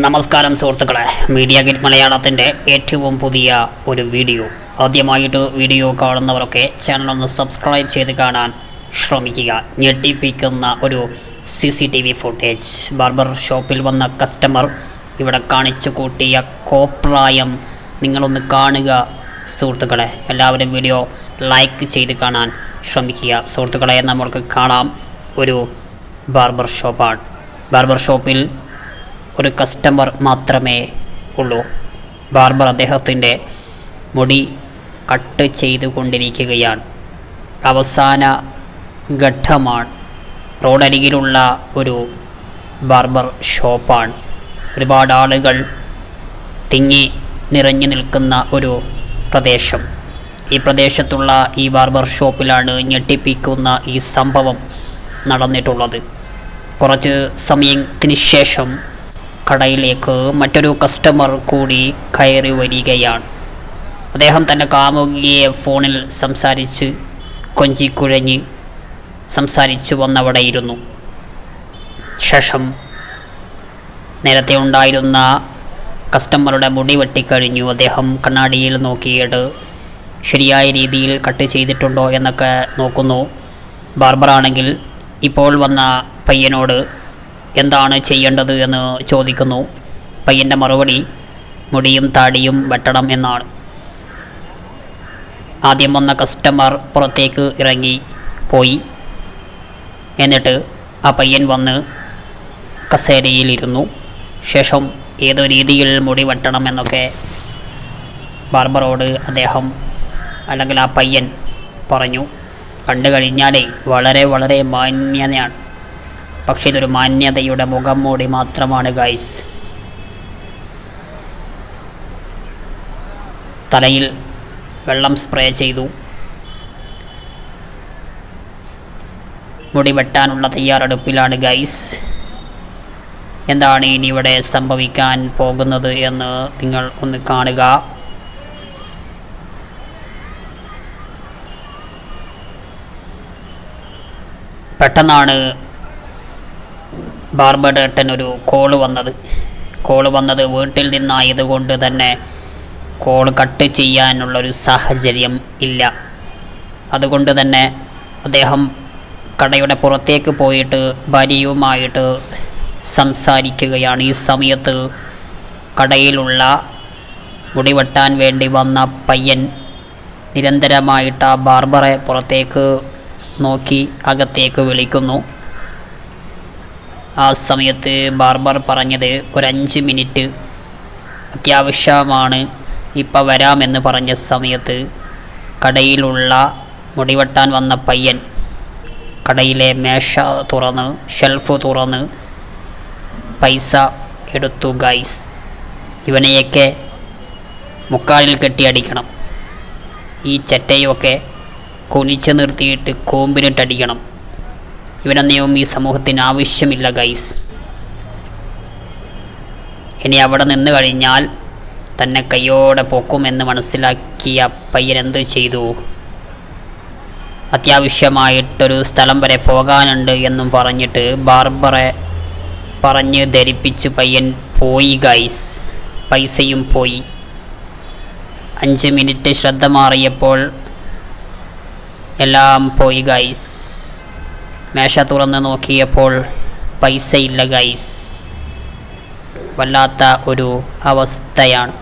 നമസ്കാരം സുഹൃത്തുക്കളെ. Media git മലയാളത്തിന്റെ ഏറ്റവും പുതിയ ഒരു വീഡിയോ. ആദ്യമായിട്ട് വീഡിയോ കാണുന്നവരൊക്കെ ചാനൽ ഒന്ന് സബ്സ്ക്രൈബ് ചെയ്ത് കാണാൻ ശ്രമിക്കുക. ഞെട്ടിപ്പിക്കുന്ന ഒരു C C T V footage. Barber ഷോപ്പിൽ വന്ന കസ്റ്റമർ ഇവിടെ കാണിച്ചു കൂട്ടിയ കോപ്രായം നിങ്ങളൊന്ന് കാണുക സുഹൃത്തുക്കളെ. എല്ലാവരും വീഡിയോ ലൈക്ക് ചെയ്ത് കാണാൻ ശ്രമിക്കുക. സുഹൃത്തുക്കളെ നമ്മൾക്ക് കാണാം ഒരു ബാർബർ ഷോപ്പാണ്. ബാർബർ ഷോപ്പിൽ ഒരു കസ്റ്റമർ മാത്രമേ ഉള്ളൂ. ബാർബർ അദ്ദേഹത്തിന്റെ മുടി കട്ട് ചെയ്തുകൊണ്ടിരിക്കുകയാണ്. അവസാന ഘട്ടമാണ്. റോഡരികിലുള്ള ഒരു ബാർബർ ഷോപ്പാണ് ഒരുപാട് ആളുകൾ തിങ്ങി നിറഞ്ഞു നിൽക്കുന്ന ഒരു പ്രദേശം. ഈ പ്രദേശത്തുള്ള ഈ ബാർബർ ഷോപ്പിലാണ് ഞെട്ടിപ്പിക്കുന്ന ഈ സംഭവം നടന്നിട്ടുള്ളത്. കുറച്ച് സമയത്തിന് ശേഷം കടയിലേക്ക് മറ്റൊരു കസ്റ്റമർ കൂടി കയറി വരികയാണ്. അദ്ദേഹം തന്റെ കാമുകിയെ ഫോണിൽ സംസാരിച്ച് കൊഞ്ചിക്കുഴഞ്ഞ് സംസാരിച്ചു വന്നവിടെ ഇരുന്നു ശേഷം നേരത്തെ ഉണ്ടായിരുന്ന കസ്റ്റമറുടെ മുടി വെട്ടിക്കഴിഞ്ഞു. അദ്ദേഹം കണ്ണാടിയിൽ നോക്കിയിട്ട് ശരിയായ രീതിയിൽ കട്ട് ചെയ്തിട്ടുണ്ടോ എന്നൊക്കെ നോക്കുന്നു. ബാർബറാണെങ്കിൽ ഇപ്പോൾ വന്ന പയ്യനോട് എന്താണ് ചെയ്യേണ്ടത് എന്ന് ചോദിക്കുന്നു. പയ്യന്റെ മറുപടി മുടിയും താടിയും വെട്ടണം എന്നാണ്. ആദ്യം വന്ന കസ്റ്റമർ പുറത്തേക്ക് ഇറങ്ങി പോയി. എന്നിട്ട് ആ പയ്യൻ വന്ന് കസേരയിലിരുന്നു. ശേഷം ഏതോ രീതിയിൽ മുടി വെട്ടണം എന്നൊക്കെ ബാർബറോട് അദ്ദേഹം അല്ലെങ്കിൽ ആ പയ്യൻ പറഞ്ഞു. കണ്ടു കഴിഞ്ഞാലേ വളരെ വളരെ മാന്യതയാണ്. പക്ഷേ ഇതൊരു മാന്യതയുടെ മുഖം മൂടി മാത്രമാണ് ഗൈസ് തലയിൽ വെള്ളം സ്പ്രേ ചെയ്തു. മുടി വെട്ടാനുള്ള തയ്യാറെടുപ്പിലാണ് ഗൈസ് എന്താണ് ഇനി ഇവിടെ സംഭവിക്കാൻ പോകുന്നത് എന്ന് നിങ്ങൾ ഒന്ന് കാണുക. പെട്ടെന്നാണ് ബാർബഡേട്ടൻ ഒരു കോൾ വന്നത്. കോൾ വന്നത് വീട്ടിൽ നിന്നായതുകൊണ്ട് തന്നെ കോൾ കട്ട് ചെയ്യാനുള്ളൊരു സാഹചര്യം ഇല്ല. അതുകൊണ്ട് തന്നെ അദ്ദേഹം കടയുടെ പുറത്തേക്ക് പോയിട്ട് ഭാര്യയുമായിട്ട് സംസാരിക്കുകയാണ്. ഈ സമയത്ത് കടയിലുള്ള മുടിവെട്ടാൻ വേണ്ടി വന്ന പയ്യൻ നിരന്തരമായിട്ട് ആ ബാർബറെ പുറത്തേക്ക് നോക്കി അകത്തേക്ക് വിളിക്കുന്നു. ആ സമയത്ത് ബാർബർ പറഞ്ഞത് ഒരഞ്ച് മിനിറ്റ് അത്യാവശ്യമാണ് ഇപ്പം വരാമെന്ന് പറഞ്ഞ സമയത്ത് കടയിലുള്ള മുടിവെട്ടാൻ വന്ന പയ്യൻ കടയിലെ മേശ തുറന്ന് ഷെൽഫ് തുറന്ന് പൈസ എടുത്തു ഗൈസ് ഇവനെയൊക്കെ മുക്കാലിൽ കെട്ടിയടിക്കണം ഈ ചെറ്റയൊക്കെ കുനിച്ച് നിർത്തിയിട്ട് കൂമ്പിനിട്ടടിക്കണം ഇവനൊന്നും ഈ സമൂഹത്തിന് ആവശ്യമില്ല ഗൈസ്. ഇനി അവിടെ നിന്ന് കഴിഞ്ഞാൽ തന്നെ കയ്യോടെ പോക്കുമെന്ന് മനസ്സിലാക്കിയ പയ്യൻ എന്ത് ചെയ്തു? അത്യാവശ്യമായിട്ടൊരു സ്ഥലം വരെ പോകാനുണ്ട് എന്നും പറഞ്ഞിട്ട് ബാർബറെ പറഞ്ഞ് ധരിപ്പിച്ച് പയ്യൻ പോയി ഗൈസ്. പൈസയും പോയി. അഞ്ച് മിനിറ്റ് ശ്രദ്ധ മാറിയപ്പോൾ എല്ലാം പോയി ഗൈസ്. മേശ തുറന്ന് നോക്കിയപ്പോൾ പൈസയില്ല ഗൈസ് വല്ലാത്ത ഒരു അവസ്ഥയാണ്.